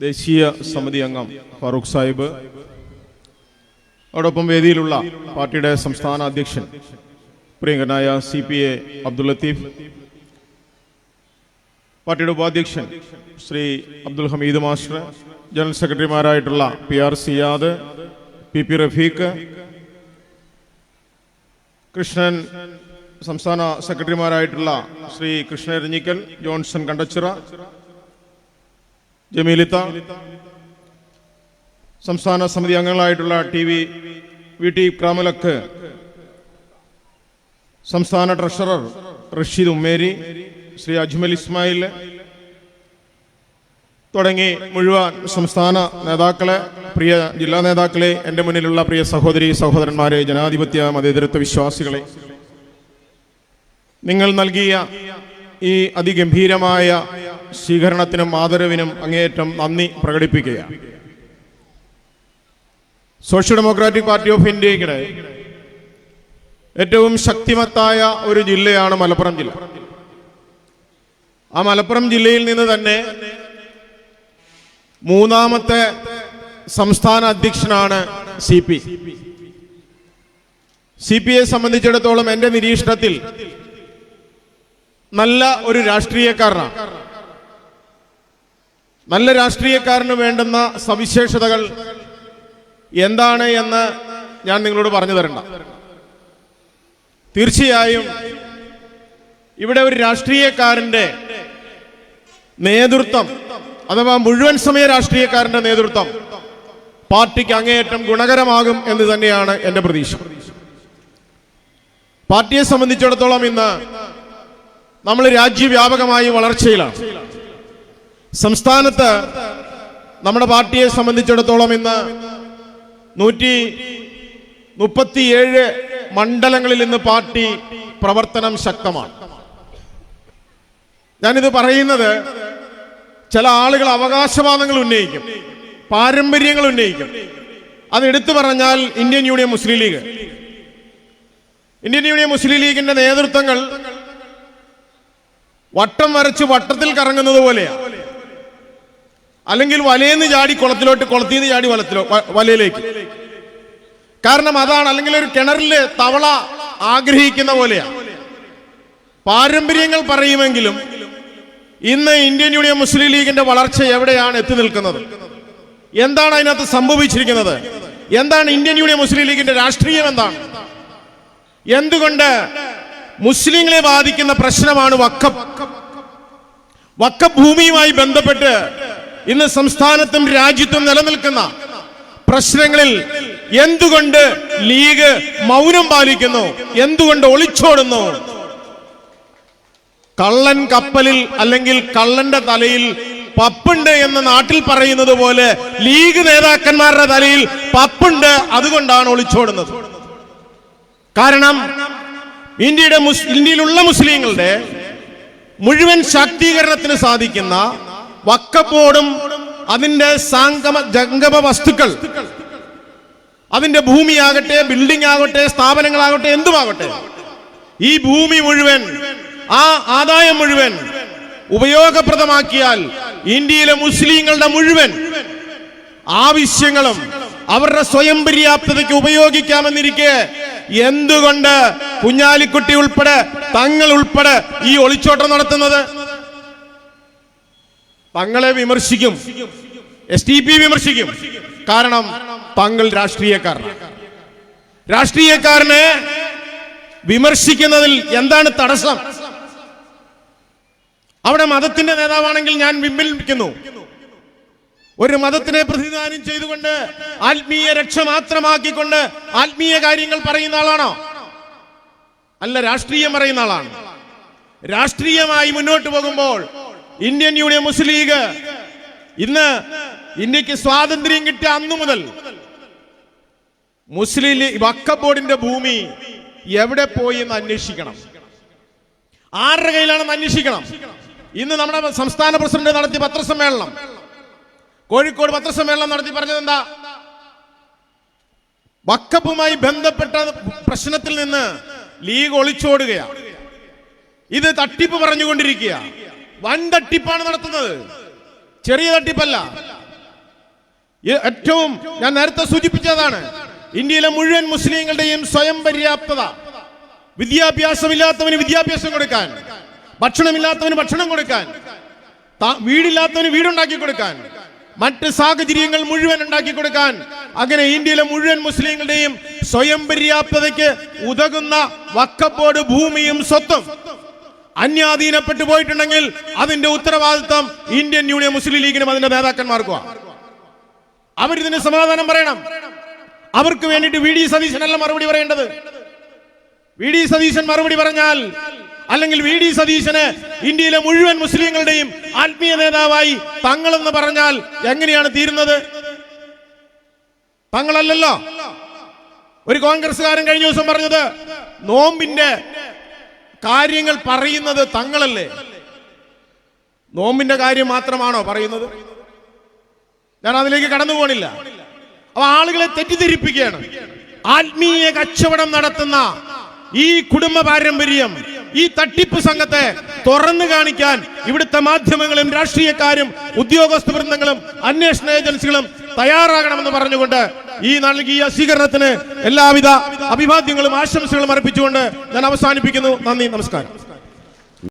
ദേശീയ സമിതി അംഗം ഫാറൂഖ് സാഹിബ് അതോടൊപ്പം വേദിയിലുള്ള പാർട്ടിയുടെ സംസ്ഥാന അധ്യക്ഷൻ പ്രിയങ്കനായ C P A Abdul Latheef പാർട്ടിയുടെ ഉപാധ്യക്ഷൻ Shri Abdul Hameed master general സെക്രട്ടറിമാരായിട്ടുള്ള P R Siyad P P Rafeeq Krishnan സംസ്ഥാന സെക്രട്ടറിമാരായിട്ടുള്ള ശ്രീ കൃഷ്ണ എരഞ്ഞിക്കൽ ജോൺസൺ കണ്ടച്ചിറ ജമീലിത്ത സംസ്ഥാന സമിതി അംഗങ്ങളായിട്ടുള്ള ടി വി വി ടി ക്രാമലക്ക് സംസ്ഥാന ട്രഷറർ റഷീദ് ഉമ്മേരി ശ്രീ അജ്മൽ ഇസ്മായിൽ തുടങ്ങി മുഴുവൻ സംസ്ഥാന നേതാക്കളെ പ്രിയ ജില്ലാ നേതാക്കളെ എന്റെ മുന്നിലുള്ള പ്രിയ സഹോദരി സഹോദരന്മാരെ ജനാധിപത്യ മതേതരത്വ വിശ്വാസികളെ നിങ്ങൾ നൽകിയ ഈ അതിഗംഭീരമായ സ്വീകരണത്തിനും ആദരവിനും അങ്ങേയറ്റം നന്ദി പ്രകടിപ്പിക്കുകയാണ്. സോഷ്യൽ ഡെമോക്രാറ്റിക് പാർട്ടി ഓഫ് ഇന്ത്യയുടെ ഏറ്റവും ശക്തിമത്തായ ഒരു ജില്ലയാണ് മലപ്പുറം ജില്ല. ആ മലപ്പുറം ജില്ലയിൽ നിന്ന് തന്നെ മൂന്നാമത്തെ സംസ്ഥാന അധ്യക്ഷനാണ് C P. C P I സംബന്ധിച്ചിടത്തോളം എന്റെ നിരീക്ഷണത്തിൽ നല്ല ഒരു രാഷ്ട്രീയക്കാരനാണ്. നല്ല രാഷ്ട്രീയക്കാരന് വേണ്ടുന്ന സവിശേഷതകൾ എന്താണ് എന്ന് ഞാൻ നിങ്ങളോട് പറഞ്ഞു തരണ്ട. തീർച്ചയായും ഇവിടെ ഒരു രാഷ്ട്രീയക്കാരന്റെ നേതൃത്വം അഥവാ മുഴുവൻ സമയ രാഷ്ട്രീയക്കാരന്റെ നേതൃത്വം പാർട്ടിക്ക് അങ്ങേയറ്റം ഗുണകരമാകും എന്ന് തന്നെയാണ് എന്റെ പ്രതീക്ഷ. പാർട്ടിയെ സംബന്ധിച്ചിടത്തോളം ഇന്ന് നമ്മൾ രാജ്യവ്യാപകമായി വളർച്ചയിലാണ്. സംസ്ഥാനത്ത് നമ്മുടെ പാർട്ടിയെ സംബന്ധിച്ചിടത്തോളം ഇന്ന് നൂറ്റി മുപ്പത്തിയേഴ് മണ്ഡലങ്ങളിൽ ഇന്ന് പാർട്ടി പ്രവർത്തനം ശക്തമാണ്. ഞാനിത് പറയുന്നത് ചില ആളുകൾ അവകാശവാദങ്ങൾ ഉന്നയിക്കും പാരമ്പര്യങ്ങൾ ഉന്നയിക്കും. അത് എടുത്തു പറഞ്ഞാൽ ഇന്ത്യൻ യൂണിയൻ മുസ്ലിം ലീഗ്. ഇന്ത്യൻ യൂണിയൻ മുസ്ലിം ലീഗിന്റെ നേതൃത്വങ്ങൾ വട്ടം വരച്ച് വട്ടത്തിൽ കറങ്ങുന്നത് പോലെയാ. അല്ലെങ്കിൽ വലയെന്ന് ചാടി കുളത്തിലോട്ട് കുളത്തിൽ നിന്ന് ചാടി വലത്തിലോ വലയിലേക്ക്. കാരണം അതാണ് അല്ലെങ്കിൽ ഒരു കിണറിൽ തവള ആഗ്രഹിക്കുന്ന പോലെയാണ് പാരമ്പര്യങ്ങൾ പറയുമെങ്കിലും ഇന്ന് ഇന്ത്യൻ യൂണിയൻ മുസ്ലിം ലീഗിന്റെ വളർച്ച എവിടെയാണ് എത്തി നിൽക്കുന്നത്? എന്താണ് അതിനകത്ത് സംഭവിച്ചിരിക്കുന്നത്? എന്താണ് ഇന്ത്യൻ യൂണിയൻ മുസ്ലിം ലീഗിന്റെ രാഷ്ട്രീയം എന്താണ്? എന്തുകൊണ്ട് മുസ്ലിങ്ങളെ ബാധിക്കുന്ന പ്രശ്നമാണ് വക്കപ്പ് വക്കഭൂമിയുമായി ബന്ധപ്പെട്ട് ഇന്ന് സംസ്ഥാനത്തും രാജ്യത്തും നിലനിൽക്കുന്ന പ്രശ്നങ്ങളിൽ എന്തുകൊണ്ട് ലീഗ് മൗനം പാലിക്കുന്നു? എന്തുകൊണ്ട് ഒളിച്ചോടുന്നു? കള്ളൻ കപ്പലിൽ അല്ലെങ്കിൽ കള്ളന്റെ തലയിൽ പപ്പുണ്ട് എന്ന് നാട്ടിൽ പറയുന്നത് പോലെ ലീഗ് നേതാക്കന്മാരുടെ തലയിൽ പപ്പുണ്ട് അതുകൊണ്ടാണ് ഒളിച്ചോടുന്നത്. കാരണം ഇന്ത്യയുടെ ഇന്ത്യയിലുള്ള മുസ്ലിങ്ങളുടെ മുഴുവൻ ശാക്തീകരണത്തിന് സാധിക്കുന്ന വക്കപ്പോടും അതിന്റെ സാങ്കമ ജംഗമ വസ്തുക്കൾ അതിന്റെ ഭൂമിയാകട്ടെ ബിൽഡിംഗ് ആകട്ടെ സ്ഥാപനങ്ങളാകട്ടെ എന്തുമാകട്ടെ ഈ ഭൂമി മുഴുവൻ ആ ആദായം മുഴുവൻ ഉപയോഗപ്രദമാക്കിയാൽ ഇന്ത്യയിലെ മുസ്ലിങ്ങളുടെ മുഴുവൻ ആവശ്യങ്ങളും അവരുടെ സ്വയം പര്യാപ്തതയ്ക്ക് ഉപയോഗിക്കാമെന്നിരിക്കെ എന്തുകൊണ്ട് കുഞ്ഞാലിക്കുട്ടി ഉൾപ്പെടെ തങ്ങൾ ഉൾപ്പെടെ ഈ ഒളിച്ചോട്ടം നടത്തുന്നത്? തങ്ങളെ വിമർശിക്കും. എസ് ടി പി വിമർശിക്കും. കാരണം തങ്ങൾ രാഷ്ട്രീയക്കാരനാണ്. രാഷ്ട്രീയക്കാരനെ വിമർശിക്കുന്നതിൽ എന്താണ് തടസ്സം? അവിടെ മതത്തിന്റെ നേതാവാണെങ്കിൽ ഞാൻ പിൻവലിക്കുന്നു. ഒരു മതത്തിനെ പ്രതിദാനം ചെയ്തുകൊണ്ട് ആത്മീയ രക്ഷ മാത്രമാക്കിക്കൊണ്ട് ആത്മീയ കാര്യങ്ങൾ പറയുന്ന ആളാണോ? അല്ല രാഷ്ട്രീയം പറയുന്ന ആളാണ്. രാഷ്ട്രീയമായി മുന്നോട്ട് പോകുമ്പോൾ ഇന്ത്യൻ യൂണിയൻ മുസ്ലിം ലീഗ് ഇന്ന് ഇന്ത്യയ്ക്ക് സ്വാതന്ത്ര്യം കിട്ടിയ അന്നു മുതൽ മുസ്ലിം ലീഗ് വക്കഫ് ബോർഡിന്റെ ഭൂമി എവിടെ പോയി എന്ന് അന്വേഷിക്കണം. ആരുടെ കയ്യിലാണെന്ന് അന്വേഷിക്കണം. ഇന്ന് നമ്മുടെ സംസ്ഥാന പ്രസിഡന്റ് നടത്തിയ പത്രസമ്മേളനം. കോഴിക്കോട് പത്രസമ്മേളനം നടത്തി പറഞ്ഞത് എന്താ? വക്കപ്പുമായി ബന്ധപ്പെട്ട പ്രശ്നത്തിൽ നിന്ന് ലീഗ് ഒളിച്ചോടുകയാണ്. ഇത് തട്ടിപ്പ് പറഞ്ഞുകൊണ്ടിരിക്കുക വൻ തട്ടിപ്പാണ് നടത്തുന്നത്. ചെറിയ തട്ടിപ്പല്ല. ഏറ്റവും ഞാൻ നേരത്തെ സൂചിപ്പിച്ചതാണ്. ഇന്ത്യയിലെ മുഴുവൻ മുസ്ലിങ്ങളുടെയും സ്വയം പര്യാപ്തത. വിദ്യാഭ്യാസമില്ലാത്തവന് വിദ്യാഭ്യാസം കൊടുക്കാൻ. ഭക്ഷണമില്ലാത്തവന് ഭക്ഷണം കൊടുക്കാൻ. വീടില്ലാത്തവന് വീടുണ്ടാക്കി കൊടുക്കാൻ. മറ്റ് സാഹചര്യങ്ങൾ മുഴുവൻ ഉണ്ടാക്കി കൊടുക്കാൻ. അങ്ങനെ ഇന്ത്യയിലെ മുഴുവൻ മുസ്ലിങ്ങളുടെയും സ്വയം പര്യാപ്തതയ്ക്ക് ഉതകുന്ന വക്കപ്പോട് ഭൂമിയും സ്വത്തും അന്യാധീനപ്പെട്ടു പോയിട്ടുണ്ടെങ്കിൽ അതിന്റെ ഉത്തരവാദിത്വം ഇന്ത്യൻ യൂണിയൻ മുസ്ലിം ലീഗിനും അതിന്റെ നേതാക്കന്മാർക്കുമാണ് അവരിതിന് സമാധാനം പറയണം. അവർക്ക് വേണ്ടിയിട്ട് വി ഡി സതീശനല്ല മറുപടി പറയേണ്ടത്. വി ഡി സതീശൻ മറുപടി പറഞ്ഞാൽ അല്ലെങ്കിൽ വി ഡി സതീശന് ഇന്ത്യയിലെ മുഴുവൻ മുസ്ലിങ്ങളുടെയും ആത്മീയ നേതാവായി തങ്ങളെന്ന് പറഞ്ഞാൽ എങ്ങനെയാണ് തീരുന്നത്? തങ്ങളല്ലല്ലോ. ഒരു കോൺഗ്രസ്സുകാരൻ കഴിഞ്ഞ ദിവസം പറഞ്ഞത് നോമ്പിന്റെ കാര്യങ്ങൾ പറയുന്നത് തങ്ങളല്ലേ? നോമ്പിന്റെ കാര്യം മാത്രമാണോ പറയുന്നത്? ഞാൻ അതിലേക്ക് കടന്നു പോണില്ല. അപ്പൊ ആളുകളെ തെറ്റിദ്ധരിപ്പിക്കുകയാണ്. ആത്മീയ കച്ചവടം നടത്തുന്ന ഈ കുടുംബ പാരമ്പര്യം ഈ തട്ടിപ്പ് സംഘത്തെ തുറന്നു കാണിക്കാൻ ഇവിടുത്തെ മാധ്യമങ്ങളും രാഷ്ട്രീയക്കാരും ഉദ്യോഗസ്ഥ വൃന്ദങ്ങളും അന്വേഷണ ഏജൻസികളും തയ്യാറാകണമെന്ന് പറഞ്ഞുകൊണ്ട് ഈ നൽകിയ സ്വീകരണത്തിന് എല്ലാവിധ അഭിവാദ്യങ്ങളും ആശംസകളും അർപ്പിച്ചുകൊണ്ട് ഞാൻ അവസാനിപ്പിക്കുന്നു. നന്ദി നമസ്കാരം.